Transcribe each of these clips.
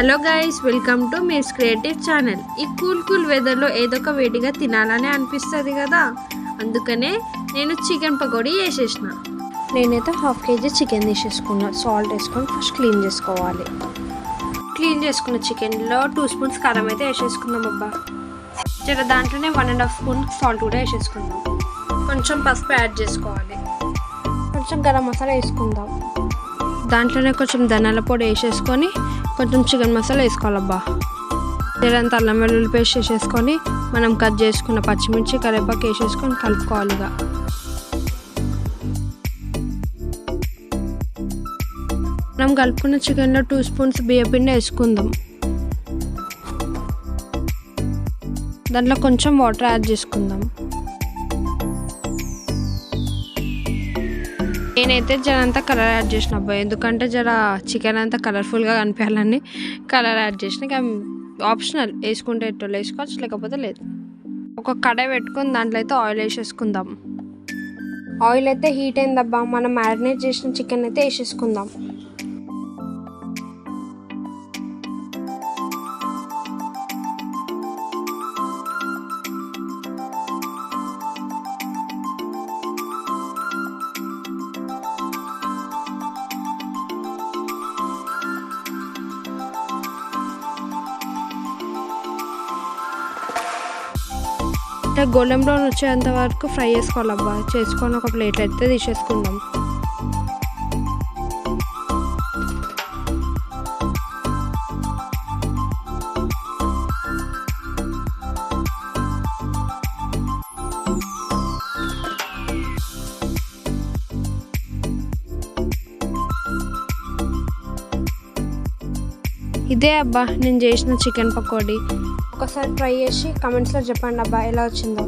Hello guys welcome to miss creative channel. ఈ cool cool వెదర్లో ఏదో ఒక వేడిగా తినాలని అనిపిస్తుంది కదా? అందుకనే నేను చికెన్ పకోడీ వేసేసిన నేనైతే హాఫ్ కేజీ చికెన్ తీసేసుకున్నా. సాల్ట్ వేసుకొని ఫస్ట్ క్లీన్ చేసుకోవాలి. క్లీన్ చేసుకున్న చికెన్లో టూ స్పూన్స్ కారం అయితే వేసేసుకుందాం అబ్బా. జర దాంట్లోనే one and half spoon salt కూడా వేసేసుకుందాం. కొంచెం పసుపు యాడ్ చేసుకోవాలి. కొంచెం గరం మసాలా వేసుకుందాం. దాంట్లోనే కొంచెం ధనియాల పొడి వేసేసుకొని కొంచెం చికెన్ మసాలా వేసుకోవాలబ్బా. జరంత అల్లం వెల్లుల్లి పేస్ట్ వేసేసుకొని మనం కట్ చేసుకున్న పచ్చిమిర్చి కరివేపాకు వేసేసుకొని కలుపుకోవాలి ఇక. మనం కలుపుకున్న చికెన్లో టూ స్పూన్స్ బియ్యపిండి వేసుకుందాం. దాంట్లో కొంచెం వాటర్ యాడ్ చేసుకుందాం. నేనైతే జర అంతా కలర్ యాడ్ చేసిన అబ్బాయి ఎందుకంటే జర చికెన్ అంతా కలర్ఫుల్గా కనిపించాలని కలర్ యాడ్ చేసిన ఆప్షనల్ వేసుకుంటే ఎట్టో వేసుకోవచ్చు లేకపోతే లేదు. ఒక కడాయి పెట్టుకుని దాంట్లో అయితే ఆయిల్ వేసేసుకుందాం. ఆయిల్ అయితే హీట్ అయిందబ్బా మనం మ్యారినేట్ చేసిన చికెన్ అయితే వేసేసుకుందాం. ఇట్లా గోల్డెన్ బ్రౌన్ వచ్చేంత వరకు ఫ్రై చేసుకోవాలబ్బా. చేసుకొని ఒక ప్లేట్ అయితే తీసేసుకుందాం. ఇదే అబ్బా నేను చేసిన చికెన్ పకోడీ. ఒకసారి ట్రై చేసి కమెంట్స్లో చెప్పండి అబ్బా ఎలా వచ్చిందో.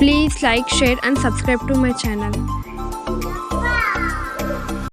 Please like share and subscribe to my channel